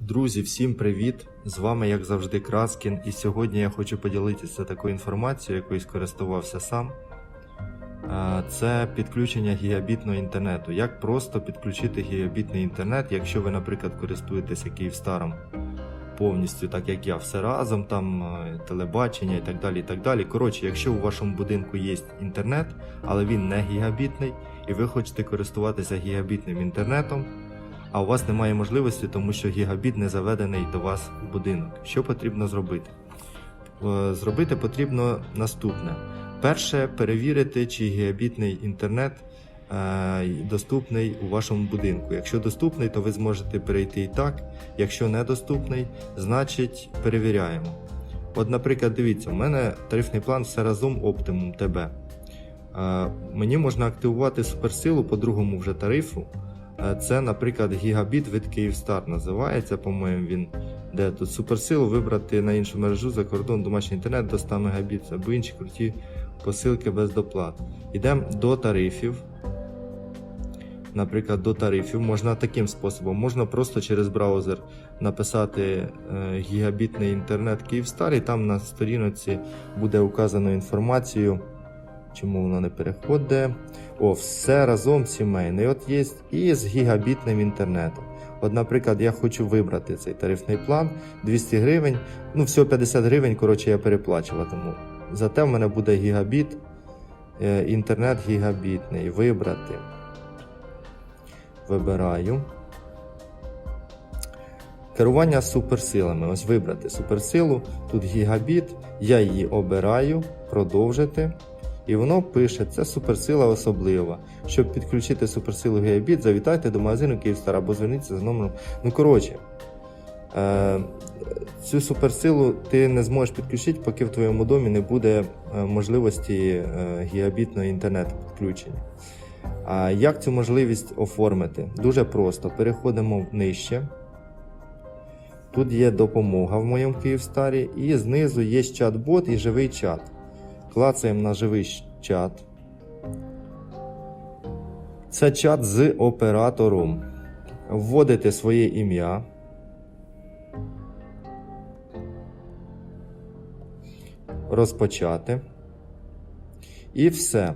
Друзі, всім привіт! З вами, як завжди, Краскін, і сьогодні я хочу поділитися такою інформацією, якою скористувався сам. Це підключення гігабітного інтернету. Як просто підключити гігабітний інтернет, якщо ви, наприклад, користуєтеся Київстаром повністю, так як я, все разом, там е, телебачення і так далі. і так далі. Коротше, якщо у вашому будинку є інтернет, але він не гігабітний, і ви хочете користуватися гігабітним інтернетом, а у вас немає можливості, тому що гігабіт не заведений до вас в будинок. Що потрібно зробити? Е, Зробити потрібно наступне. Перше, перевірити, чи гігабітний інтернет е, доступний у вашому будинку. Якщо доступний, то ви зможете перейти і так. Якщо недоступний, значить перевіряємо. От, наприклад, дивіться, у мене тарифний план все разом Optimum TB. Е, Мені можна активувати суперсилу по другому вже тарифу. Е, Це, наприклад, гігабіт від Київстар називається, по-моєму, він де тут суперсилу вибрати на іншу мережу за кордон домашній інтернет до 100 Мбіт або інші круті посилки без доплат. Йдемо до тарифів. Наприклад, до тарифів можна таким способом. Можна просто через браузер написати е, гігабітний інтернет Київстар, і там на сторінці буде указано інформацію. Чому воно не переходить? О, все разом сімейний. От є і з гігабітним інтернетом. От, наприклад, я хочу вибрати цей тарифний план 200 гривень. Ну, всього 50 гривень, коротше, я переплачуватиму. Зате в мене буде гігабіт, е, інтернет гігабітний. Вибрати. Вибираю. Керування суперсилами. Ось вибрати суперсилу. Тут гігабіт. Я її обираю, продовжити. І воно пише: це суперсила особлива. Щоб підключити суперсилу гігабіт, завітайте до магазину Київстар або зверніться за номером. Ну, коротше, е, цю суперсилу ти не зможеш підключити, поки в твоєму домі не буде е, можливості е, гігабітного інтернету підключення. А як цю можливість оформити? Дуже просто. Переходимо нижче. Тут є допомога в моєму Київстарі, і знизу є чат-бот і живий чат. Клацаємо на живий чат. Це чат з оператором. Вводите своє ім'я. Розпочати. І все.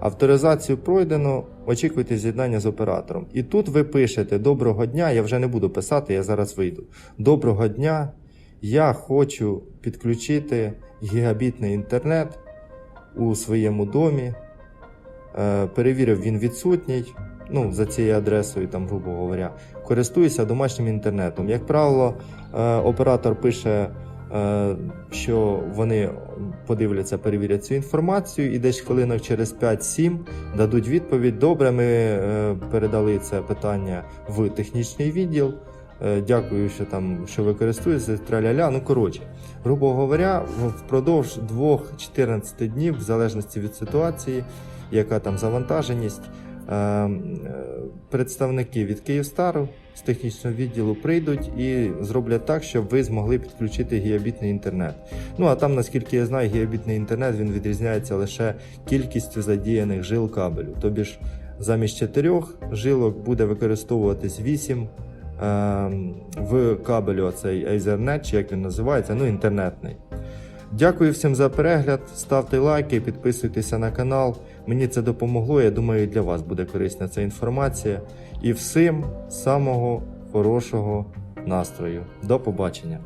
Авторизацію пройдено. Очікуйте з'єднання з оператором. І тут ви пишете Доброго дня. Я вже не буду писати, я зараз вийду. Доброго дня. Я хочу підключити гігабітний інтернет у своєму домі. Е, перевірив, він відсутній. Ну, за цією адресою, там, грубо говоря, користуюся домашнім інтернетом. Як правило, е, оператор пише, е, що вони подивляться, перевірять цю інформацію, і десь хвилинок через 5-7 дадуть відповідь. Добре, ми передали це питання в технічний відділ. Е, Дякую, що там що ви користуєтеся. Ну коротше, грубо говоря, впродовж 2-14 днів, в залежності від ситуації, яка там завантаженість, е, е, представники від Київстару з технічного відділу прийдуть і зроблять так, щоб ви змогли підключити гігабітний інтернет. Ну а там, наскільки я знаю, гігабітний інтернет він відрізняється лише кількістю задіяних жил кабелю. Тобі ж замість чотирьох жилок буде використовуватись 8 ем, в кабелю оцей Ethernet, чи як він називається, ну інтернетний. Дякую всім за перегляд. Ставте лайки, підписуйтеся на канал. Мені це допомогло. Я думаю, і для вас буде корисна ця інформація. І всім самого хорошого настрою. До побачення!